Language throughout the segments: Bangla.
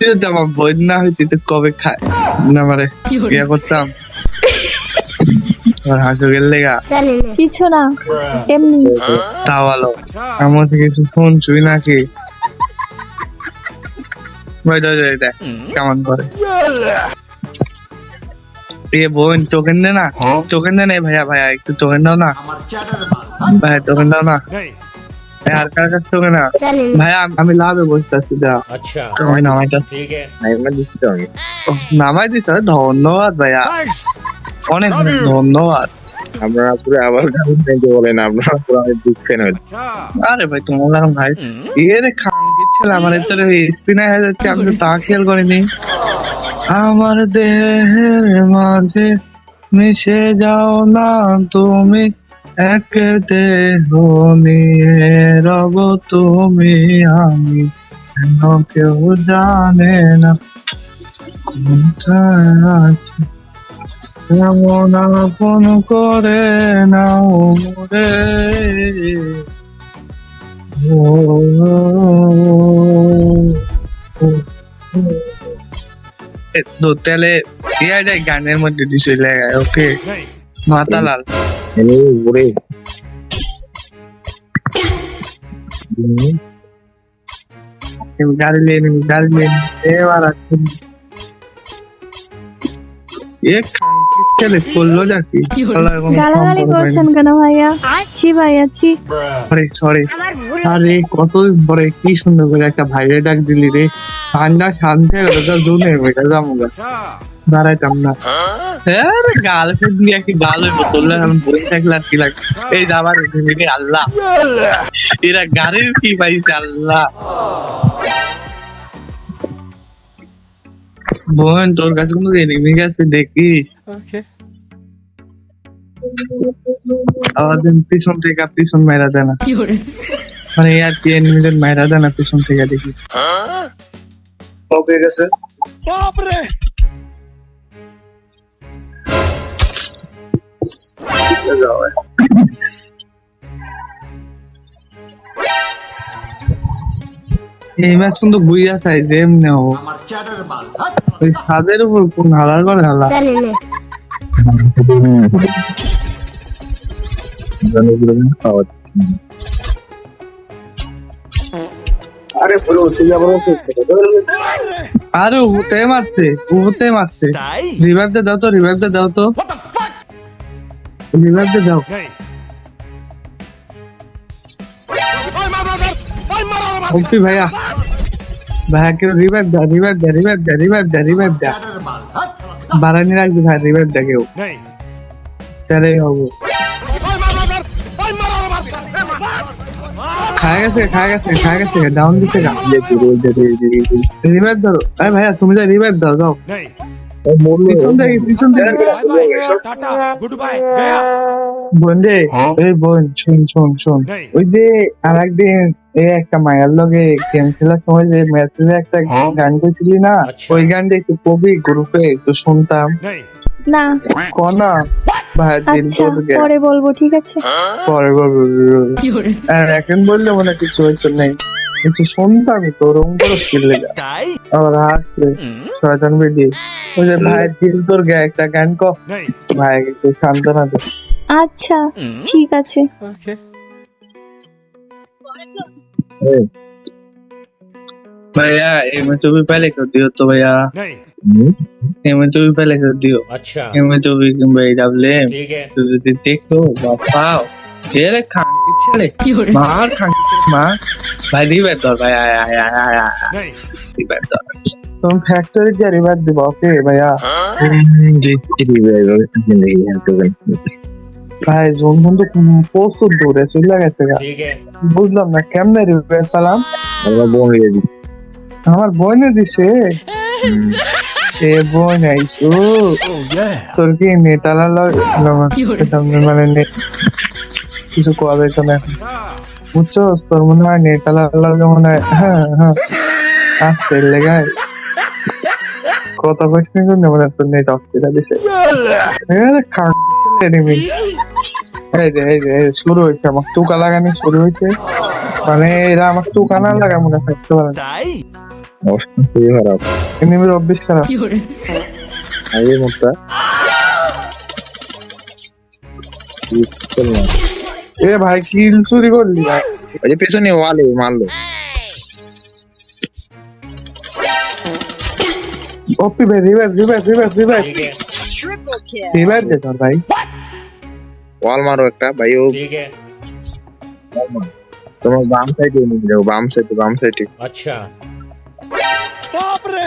যদি আমার বই না হইতি তো কবে খায় না মানে ইয়া করতাম? আর হাসু গেল লেগা। কিছু না এমনি। তা ভালো। আমার থেকে কিছু ফোন চুই নাকি? ভাই দাও দাও দেখ কেমন করে। এ বোন টোকেন দে না? টোকেন দে না ভাইয়া ভাইয়া একটু টোকেন দাও না। ভাইয়া টোকেন দাও না। ভাই আর কার কাছে টোকেন না ভাইয়া আমি- আমি লাভে বসতে আছি দাও अच्छा তোমায় নামাইটা ठीक है ওহ, নামাই দিতে ধন্যবাদ ভাইয়া অনেক অনেক ধন্যবাদ আপনারা পুরো আবার গান গাইতে বলেন আপনারা পুরো অনেক দুঃখ ফ্যান হয়েছে আরে ভাই তোমার কারণ ভাই এ রে খাঙ্গি ছিল আমার তোর স্পিনার হয়ে যাচ্ছে আমি তো তা খেয়াল করিনি আমার দেহের মাঝে মিশে যাও না তুমি এক দেহ নিয়ে রব তুমি আমি কেন কেউ জানে না। কেমন আপন করে নাও মোরে। তো তাহলে ইয়াটাই গানের মধ্যে দিছে ওকে? মাতালাল। এনে ঘুরে গাড়ি লেন গাড়ি লেন এবার আসুন কি। সুন্দর করে একটা ভাইরে ডাক দিলি রে। ঠান্ডা শান্তি হয়ে গেল গেল জামুগা দাঁড়াইতাম না। হ্যাঁ গার্লফ্রেন্ড নিয়ে কি গাল হইব তোলে আমি বই থাকলে আর কি লাগে এই যাবার এদিকে আল্লাহ। এরা গাড়ির কি পাইছে আল্লাহ। বোন তোর কাছে কোনো এনিমি আছে দেখিস দিন পিছন থেকে পিছন মেরা দেয় না। মানে আর কি এনিমিদের মেরা দেয় না পিছন থেকে দেখি। কবে গেছে। এই ম্যাচ কিন্তু বুইয়া চাই যে এমনি হব। ওই ছাদের উপর কোন হালার করে হালা? আরে হতে মারছে হতে মারছে। রিভাইভ দে দাও তো রিভাইভ দে দাও তো। রিভাইভ দে দাও ওপি ভাইয়া ভাইয়া কেউ রিভাইভ দে রিভাইভ দে রিভাইভ দে রিভাইভ দে রিভাইভ দে বারানি রাখবি ভাই রিভাইভ দে কেউ তাহলে হব খায় গেছে খায় গেছে খায় গেছে ডাউন দিতে গা রিভাইভ দাও আরে ভাইয়া তুমি যা রিভাইভ দাও দাও পিছন থেকে পিছন থেকে ওই যে আর একদিন এই একটা মায়ের গেম খেলার সময় যে একটা গান গেছিলি না ওই গানটা একটু কবি গ্রুপে একটু শুনতাম। না। আচ্ছা, পরে বলব ঠিক আছে। পরে বলব। আর এখন বললে মনে কিছু নেই। হচ্ছে সন্তানই তো ওরকম করে তাই? আবার শয়তান ওই যে ভাই দিল তোর গায়ে একটা গান ক। ভাই একটু সান্ত্বনা দে। আচ্ছা ঠিক আছে। ভাইয়া এমএ তুমি পেলে কেউ দিও তো ভাইয়া। এমএ তো পেলে কেউ দিও। আচ্ছা। এমএ কিংবা এই ডাবলে যদি দেখো বাবা ছেলে খান ছেলে মা খান মা। ভাই ভাই আয় আয় আয় আয় আয় তুমি ফ্যাক্টরি যা রিভাইভ দিব ওকে ভাইয়া। ভাই জোন বন্ধু প্রচুর দূরে চলে গেছে বুঝলাম না কেমনে রিভাইভ পেলাম? আমার বোনে দিছে? এ তোর কি নেতালা মানে কিছু কোয়া যাইতো না বুঝছ তোর মনে হয় নেতালা লগে মনে হয়। হ্যাঁ হ্যাঁ। আসছে লেগায়। কত কোয়েশ্চেন করলে মনে হয় তোর নেট অফ করে দিছে। আরে এনিমি এই যে এই যে শুরু হয়েছে আমার টুকা লাগানি শুরু হয়েছে মানে এরা আমার টুকা না লাগা মনে থাকতে পারে না। অবস্থা খুবই খারাপ। এনিমির অভ্যেস খারাপ। আগে মোটটা এ ভাই কিল চুরি করলি ভাই ওই যে পেছনে ওয়ালে মারলো ওপি ভাই revive revive revive revive revive দে তোর ভাই ওয়াল মারো একটা ভাই ও তোমার বাম সাইডে নিয়ে যাও বাম সাইডে বাম সাইডে আচ্ছা বাপ রে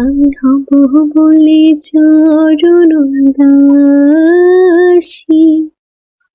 আমি হব বলে চরণ দাসী।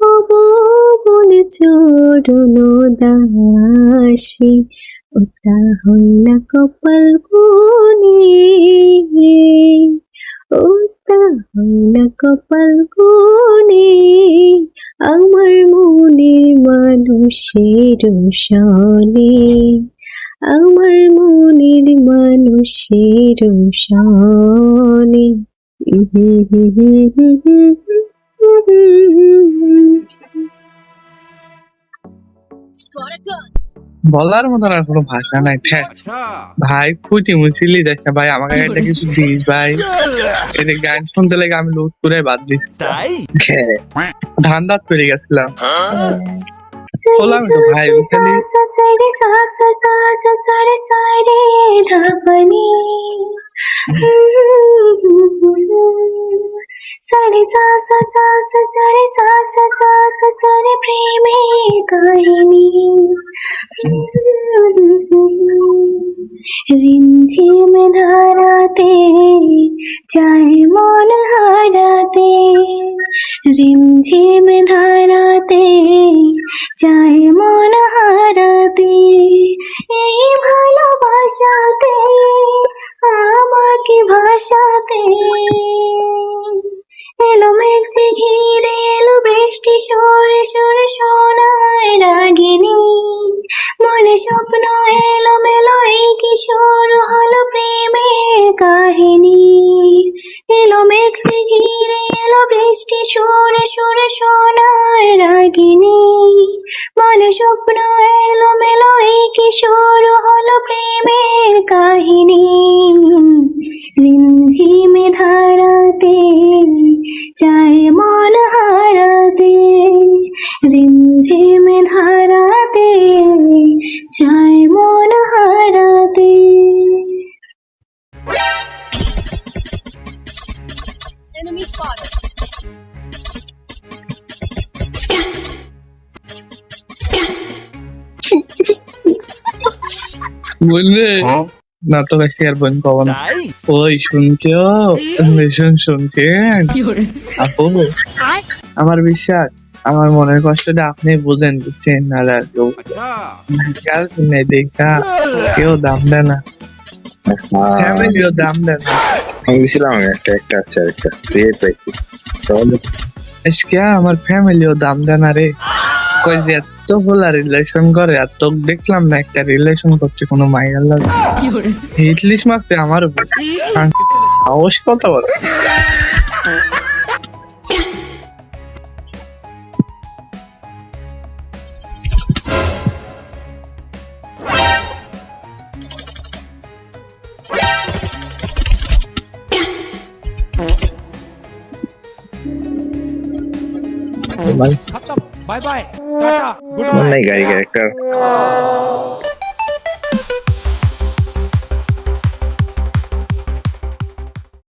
হব বলে চরণ দাসী। ওটা না কপাল কোনে ওটা না কপাল কোনে আমার মনের মানুষের সনে আমার মনের মানুষের সনে। বলার মতন আর কোনো ভাষা নাই ভাই ফুটি মুছিলি দেখ ভাই আমাকে একটা কিছু দিস ভাই। এদের গান শুনতে লাগে আমি লুট করে বাদ দিস ধান দাঁত পেরে গেছিলাম। বললাম তো ভাই খালি সাড়ে সা সা সা সা সাড়ে সা সা সা সা সাড়ে প্রেমের কাহিনী রিমঝিম কাহিনী। এলো মেঘ ঘিরে, এলো বৃষ্টি, সুরে সুরে শোনায় রাগিনী। মনে স্বপ্ন এলো মেলো, এই কিশোর হলো প্রেমের কাহিনী। রিমঝিমে ধারাতে চায় বলবে? না তো বেশি আর পাবো না ওই শুনছো? ভীষণ শুনছেন আপু আমার বিশ্বাস আমার মনের কষ্টটা আপনি বুঝেন বুঝছেন না কেউ গার্লফ্রেন্ড দেখা? কেউ দাম দেয় না। ফ্যামিলিও দাম দেয় না। আমি দিছিলাম একটা একটা আছে একটা। দিয়ে পাইছি তাহলে আজকে আমার ফ্যামিলিও দাম দেয় না রে। কই তো বলা রিলেশন করে আর তোকে দেখলাম না একটা রিলেশন করছে কোনো মাইয়ার লাগে। হিটলিস মারছে আমার উপর। সাহস কথা বলে। Bye. Bye bye tata good night गाड़ी कैरेक्टर